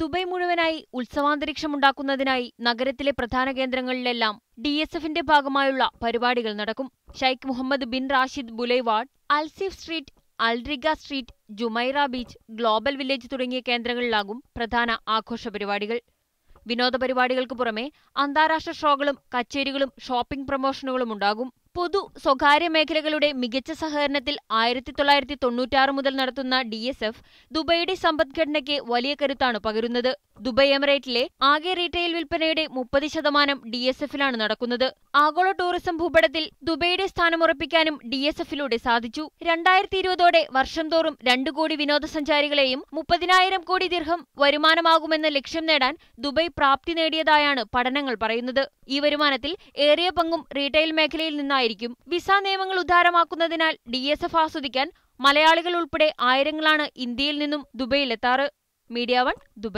Dubai മുഴുവനായി ഉത്സവാന്തരീക്ഷമുണ്ടാക്കുന്നതിനായി നഗരത്തിലെ പ്രധാന കേന്ദ്രങ്ങളിലെല്ലാം ഡി എസ് എഫിന്റെ ഭാഗമായുള്ള പരിപാടികൾ നടക്കും. Sheikh Mohammed bin Rashid Boulevard Al Seef Street Al Rigga Street Jumeirah Beach Global Village തുടങ്ങിയ കേന്ദ്രങ്ങളിലാകും പ്രധാന ആഘോഷ പരിപാടികൾ. വിനോദ പരിപാടികൾക്ക് പുറമെ അന്താരാഷ്ട്ര ഷോകളും കച്ചേരികളും ഷോപ്പിംഗ് പ്രമോഷനുകളും ഉണ്ടാകും. പൊതു സ്വകാര്യ മേഖലകളുടെ മികച്ച സഹകരണത്തിൽ ആയിരത്തി തൊള്ളായിരത്തി തൊണ്ണൂറ്റാറ് മുതൽ നടത്തുന്ന ഡി എസ് എഫ് ദുബൈയുടെ സമ്പദ്ഘടനയ്ക്ക് വലിയ കരുത്താണ് പകരുന്നത്. ദുബൈ എമിറേറ്റിലെ ആകെ റീറ്റെയിൽ വിൽപ്പനയുടെ മുപ്പത് ശതമാനം ഡി എസ് എഫിലാണ് നടക്കുന്നത്. ആഗോള ടൂറിസം ഭൂപടത്തിൽ ദുബൈയുടെ സ്ഥാനമുറപ്പിക്കാനും ഡി എസ് എഫിലൂടെ സാധിച്ചു. രണ്ടായിരത്തി ഇരുപതോടെ വർഷം തോറും രണ്ടു കോടി വിനോദസഞ്ചാരികളെയും മുപ്പതിനായിരം കോടി ദീർഘം വരുമാനമാകുമെന്ന ലക്ഷ്യം നേടാൻ ദുബൈ പ്രാപ്തി നേടിയതായാണ് പഠനങ്ങൾ പറയുന്നത്. ഈ വരുമാനത്തിൽ ഏറിയ പങ്കും റീറ്റെയിൽ മേഖലയിൽ നിന്നായിരിക്കും വിസ നിയമങ്ങൾ ഉദാരമാക്കുന്നതിനാൽ ഡി എസ് എഫ് ആസ്വദിക്കാൻ മലയാളികൾ ഉൾപ്പെടെ ആയിരങ്ങളാണ് ഇന്ത്യയിൽ നിന്നും ദുബൈയിലെത്താറ്. Media one Dubai.